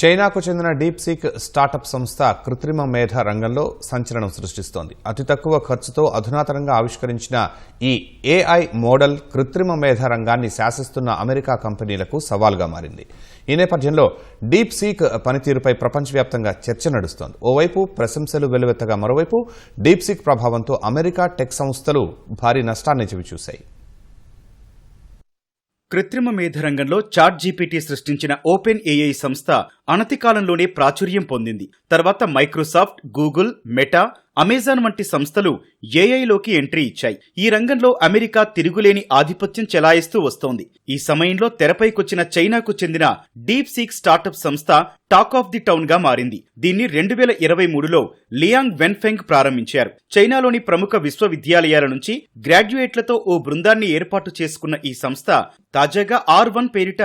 చైనాకు చెందిన DeepSeek startup సంస్థ కృత్రిమ మేధ రంగంలో సంచలనం సృష్టిస్తోంది. అతి తక్కువ ఖర్చుతో అధునాతనంగా ఆవిష్కరించిన ఈ ఏఐ మోడల్ కృత్రిమ మేధ రంగాన్ని శాసిస్తున్న అమెరికా కంపెనీలకు సవాల్గా మారింది. ఈ నేపథ్యంలో డీప్ సీక్ పనితీరుపై ప్రపంచవ్యాప్తంగా చర్చ నడుస్తోంది. ఓవైపు ప్రశంసలు వెలువెత్తగా మరోవైపు డీప్ సీక్ ప్రభావంతో అమెరికా టెక్ సంస్థలు భారీ నష్టాన్ని చవిచూశాయి. కృత్రిమ మేధ రంగంలో చాట్ జీపీటీ సృష్టించిన ఓపెన్ ఏఐ సంస్థ అనతి కాలంలోనే ప్రాచుర్యం పొందింది. తర్వాత మైక్రోసాఫ్ట్ గూగుల్ మెటా అమెజాన్ వంటి సంస్థలు ఏఐలోకి ఎంట్రీ ఇచ్చాయి. ఈ రంగంలో అమెరికా తిరుగులేని ఆధిపత్యం చెలాయిస్తూ వస్తోంది. ఈ సమయంలో తెరపైకొచ్చిన చైనాకు చెందిన డీప్ సీక్ స్టార్టప్ సంస్థ టాక్ ఆఫ్ ది టౌన్గా మారింది. దీన్ని రెండు వేల ఇరవై మూడులో లియాంగ్ వెన్ఫెంగ్ ప్రారంభించారు. చైనాలోని ప్రముఖ విశ్వవిద్యాలయాల నుంచి గ్రాడ్యుయేట్లతో ఓ బృందాన్ని ఏర్పాటు చేసుకున్న ఈ సంస్థ తాజాగా ఆర్ వన్ పేరిట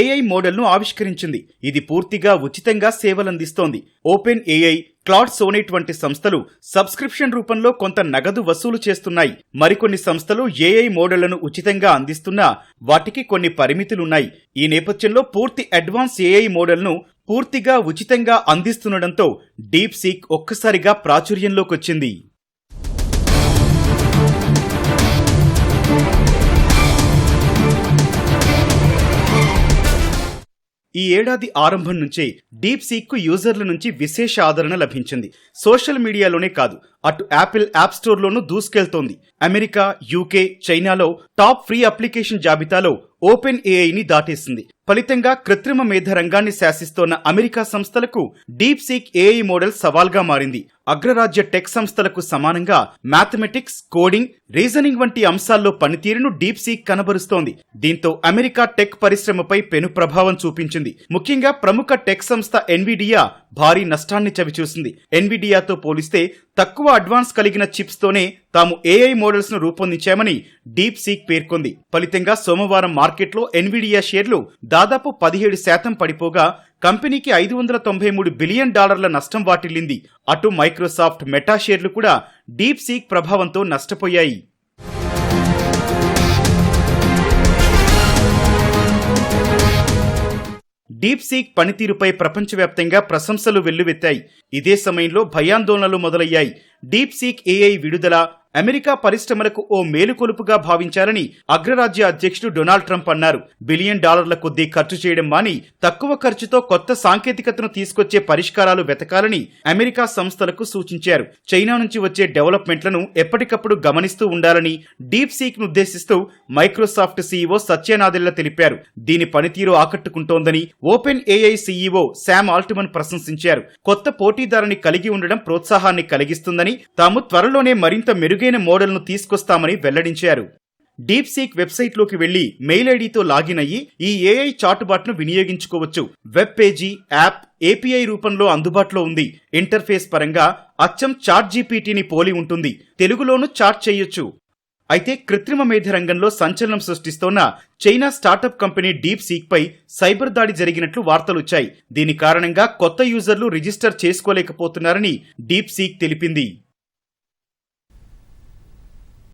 ఏఐ మోడల్ను ఆవిష్కరించింది. ఇది పూర్తిగా ఉచితంగా సేవలందిస్తోంది. ఓపెన్ ఏఐ క్లాడ్ సోనేట్ వంటి సంస్థలు సబ్స్క్రిప్షన్ రూపంలో కొంత నగదు వసూలు చేస్తున్నాయి. మరికొన్ని సంస్థలు ఏఐ మోడళ్ళను ఉచితంగా అందిస్తున్నా వాటికి కొన్ని పరిమితులున్నాయి. ఈ నేపథ్యంలో పూర్తి అడ్వాన్స్ ఏఐ మోడల్ను పూర్తిగా ఉచితంగా అందిస్తుండటంతో డీప్ సీక్ ఒక్కసారిగా ప్రాచుర్యంలోకొచ్చింది. ఈ ఏడాది ఆరంభం నుంచే డీప్ సీక్కు యూజర్ల నుంచి విశేష ఆదరణ లభించింది. సోషల్ మీడియాలోనే కాదు అటు యాపిల్ యాప్ స్టోర్లోనూ దూసుకెళ్తోంది. అమెరికా యూకే చైనాలో టాప్ ఫ్రీ అప్లికేషన్ జాబితాలో ఓపెన్ ఏఐని దాటేసింది. ఫలితంగా కృత్రిమ మేధ రంగాన్ని శాసిస్తోన్న అమెరికా సంస్థలకు డీప్ సీక్ ఏఐ మోడల్ సవాల్గా మారింది. అగ్రరాజ్య టెక్ సంస్థలకు సమానంగా మ్యాథమెటిక్స్ కోడింగ్ రీజనింగ్ వంటి అంశాల్లో పనితీరును డీప్ సీక్ కనబరుస్తోంది. దీంతో అమెరికా టెక్ పరిశ్రమపై పెను ప్రభావం చూపించింది. ముఖ్యంగా ప్రముఖ టెక్ సంస్థ ఎన్విడియా భారీ నష్టాన్ని చవిచూసింది. ఎన్విడియాతో పోలిస్తే తక్కువ అడ్వాన్స్ కలిగిన చిప్స్తోనే తాము ఏఐ మోడల్స్ను రూపొందించామని డీప్ సీక్ పేర్కొంది. ఫలితంగా సోమవారం మార్కెట్లో ఎన్విడియా షేర్లు దాదాపు పదిహేడు శాతం పడిపోగా కంపెనీకి ఐదు వందల తొంభై మూడు బిలియన్ డాలర్ల నష్టం వాటిల్లింది. అటు మైక్రోసాఫ్ట్ మెటా షేర్లు కూడా డీప్ సీక్ ప్రభావంతో నష్టపోయాయి. డీప్ సీక్ పనితీరుపై ప్రపంచవ్యాప్తంగా ప్రశంసలు వెల్లువెత్తాయి. ఇదే సమయంలో భయాందోళనలు మొదలయ్యాయి. డీప్ సీక్ ఏఐ విడుదల అమెరికా పరిశ్రమలకు ఓ మేలుకొలుపుగా భావించాలని అగ్రరాజ్య అధ్యక్షుడు డొనాల్డ్ ట్రంప్ అన్నారు. బిలియన్ డాలర్ల కొద్దీ ఖర్చు చేయడం మాని తక్కువ ఖర్చుతో కొత్త సాంకేతికతను తీసుకొచ్చే పరిష్కారాలు వెతకాలని అమెరికా సంస్థలకు సూచించారు. చైనా నుంచి వచ్చే డెవలప్మెంట్లను ఎప్పటికప్పుడు గమనిస్తూ ఉండాలని డీప్ సీక్ను ఉద్దేశిస్తూ మైక్రోసాఫ్ట్ సీఈఓ సత్యనాదెల్ల తెలిపారు. దీని పనితీరు ఆకట్టుకుంటోందని OpenAI CEO Sam Altman ప్రశంసించారు. కొత్త పోటీదారుని కలిగి ఉండడం ప్రోత్సాహాన్ని కలిగిస్తుందని తాము త్వరలోనే మరింత మెరుగు మెరుగైన మోడల్ను తీసుకొస్తామని వెల్లడించారు. డీప్ సీక్ వెబ్సైట్లోకి వెళ్ళి మెయిల్ ఐడితో లాగిన్ అయ్యి ఈ ఏఐ చాటుబాట్ను వినియోగించుకోవచ్చు. వెబ్ పేజీ యాప్ ఏపీఐ రూపంలో అందుబాటులో ఉంది. ఇంటర్ఫేస్ పరంగా అచ్చం చాట్ జీపీటీని పోలి ఉంటుంది. తెలుగులోనూ చాట్ చేయొచ్చు. అయితే కృత్రిమ మేధ రంగంలో సంచలనం సృష్టిస్తోన్న China startup company DeepSeek పై సైబర్ దాడి జరిగినట్లు వార్తలొచ్చాయి. దీని కారణంగా కొత్త యూజర్లు రిజిస్టర్ చేసుకోలేకపోతున్నారని డీప్ సీక్ తెలిపింది.